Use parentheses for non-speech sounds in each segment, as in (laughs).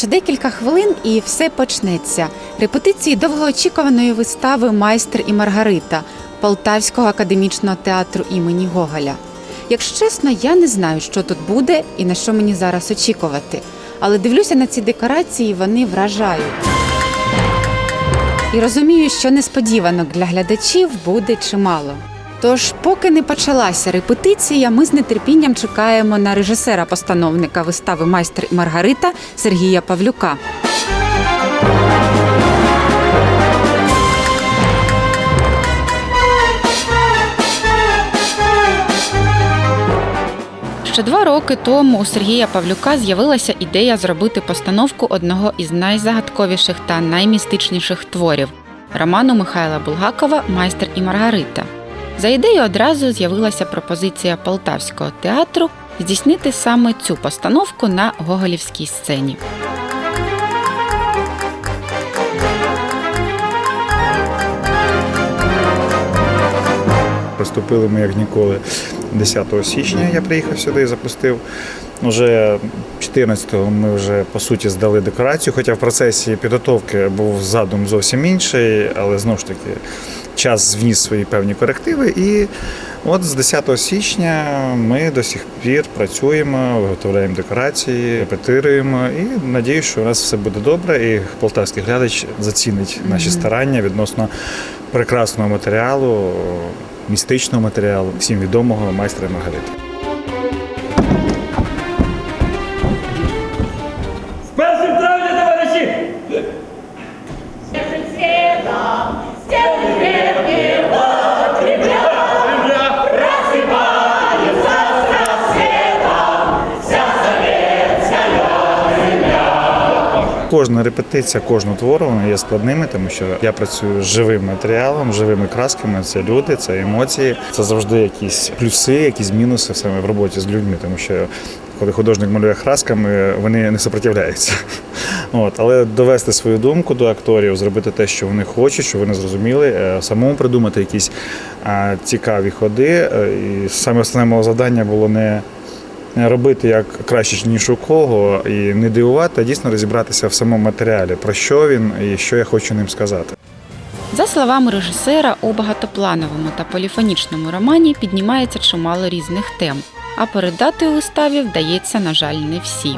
Ще декілька хвилин і все почнеться. Репетиції довгоочікуваної вистави Майстер і Маргарита Полтавського академічного театру імені Гоголя. Якщо чесно, я не знаю, що тут буде і на що мені зараз очікувати. Але дивлюся на ці декорації, вони вражають. І розумію, що несподіванок для глядачів буде чимало. Тож, поки не почалася репетиція, ми з нетерпінням чекаємо на режисера-постановника вистави Майстер і Маргарита Сергія Павлюка. Ще два роки тому у Сергія Павлюка з'явилася ідея зробити постановку одного із найзагадковіших та наймістичніших творів роману Михайла Булгакова Майстер і Маргарита. За ідею одразу з'явилася пропозиція Полтавського театру здійснити саме цю постановку на гоголівській сцені. Приступили ми як ніколи 10 січня. Я приїхав сюди і запустив. Уже 14-го ми вже по суті здали декорацію, хоча в процесі підготовки був задум зовсім інший, але знову ж таки час вніс свої певні корективи. І от з 10 січня ми до сих пір працюємо, виготовляємо декорації, репетируємо і надію, що у нас все буде добре, і полтавський глядач зацінить наші старання відносно прекрасного матеріалу, містичного матеріалу, всім відомого майстра і Маргарити. Кожна репетиція, кожного твору вона є складними, тому що я працюю з живим матеріалом, живими красками. Це люди, це емоції. Це завжди якісь плюси, якісь мінуси саме в роботі з людьми, тому що. Коли художник малює красками, вони не сопротивляються. (laughs) От, але довести свою думку до акторів, зробити те, що вони хочуть, що вони зрозуміли, е, самому придумати якісь цікаві ходи. Е, І саме основне моє завдання було не робити як краще, ніж у кого, і не дивувати, а дійсно розібратися в самому матеріалі, про що він і що я хочу ним сказати. За словами режисера, у багатоплановому та поліфонічному романі піднімається чимало різних тем, а передати у виставі вдається, на жаль, не всі.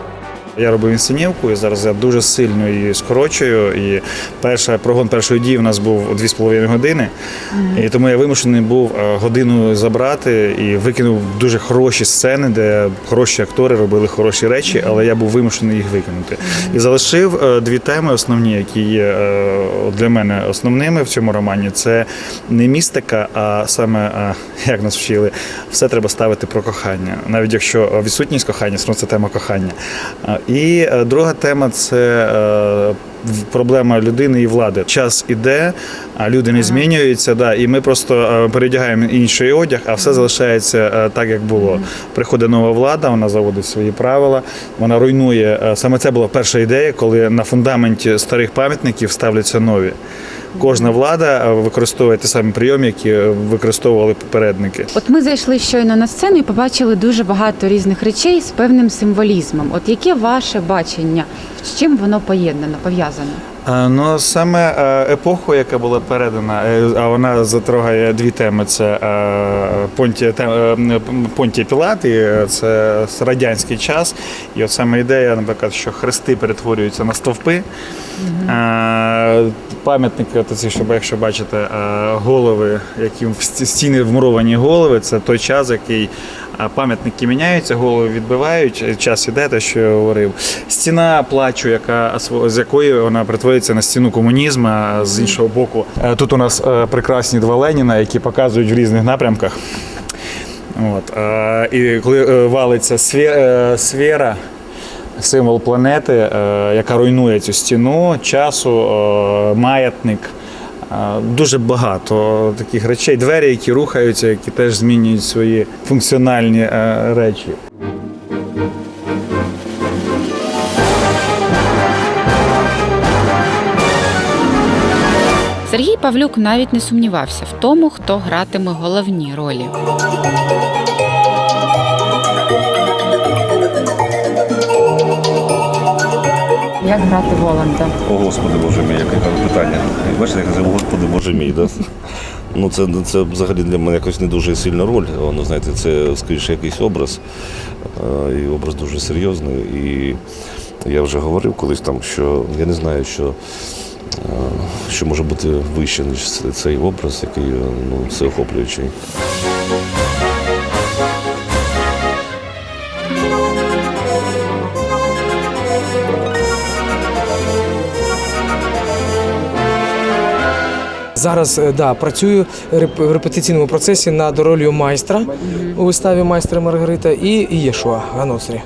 Я робив інсценівку, і зараз я дуже сильно її скорочую. І перша прогон першої дії у нас був 2,5 години. І тому я вимушений був е, годину забрати і викинув дуже хороші сцени, де хороші актори робили хороші речі, але я був вимушений їх викинути. І залишив е, дві теми основні, які є е, для мене основними в цьому романі. Це не містика, а саме як нас вчили, все треба ставити про кохання. Навіть якщо відсутність кохання, це тема кохання. І е, друга тема це е, проблема людини і влади. Час іде, а люди не змінюються. Да, і ми просто е, передягаємо інший одяг, а все залишається е, так, як було. Приходить нова влада, вона заводить свої правила, вона руйнує. е, Саме це була перша ідея, коли на фундаменті старих пам'ятників ставляться нові. Кожна влада використовує ті самі прийоми, які використовували попередники. От ми зайшли щойно на сцену і побачили дуже багато різних речей з певним символізмом. От яке ваше бачення? З чим воно поєднано, пов'язано? Е, Ну саме е, епоху, яка була передана, е, а вона затрогає дві теми: це Понтія Понтія Пілат, і це радянський час. І от саме ідея, наприклад, що хрести перетворюються на стовпи. Е, Пам'ятники, от щоб якщо бачите, голови, які в стіни вмуровані голови, це той час, який пам'ятники міняються, голови відбивають. е, Час іде, те, що я говорив. Стіна плачу, яка з якої вона перетворюється на стіну комунізму, з іншого боку. е, Тут у нас е, прекрасні два Леніна, які показують в різних напрямках. От, і коли валиться сфера, символ планети, яка руйнує цю стіну, часу, маятник. Дуже багато таких речей, двері, які рухаються, які теж змінюють свої функціональні е, речі. Сергій Павлюк навіть не сумнівався в тому, хто гратиме головні ролі. Грати Воланда? О, Господи Боже мій, яке питання. Бачите, я кажу, Господи Боже мій, да? Ну, це, це взагалі для мене якось не дуже сильна роль. Воно, знаєте, це скоріше якийсь образ. І образ дуже серйозний. І я вже говорив колись там, що я не знаю, що, що може бути вище, ніж цей образ, який ну, всеохоплюючий. Зараз е, да, працюю в репетиційному процесі над ролью майстра у виставі майстра Маргарита і Єшуа Ганоцрі.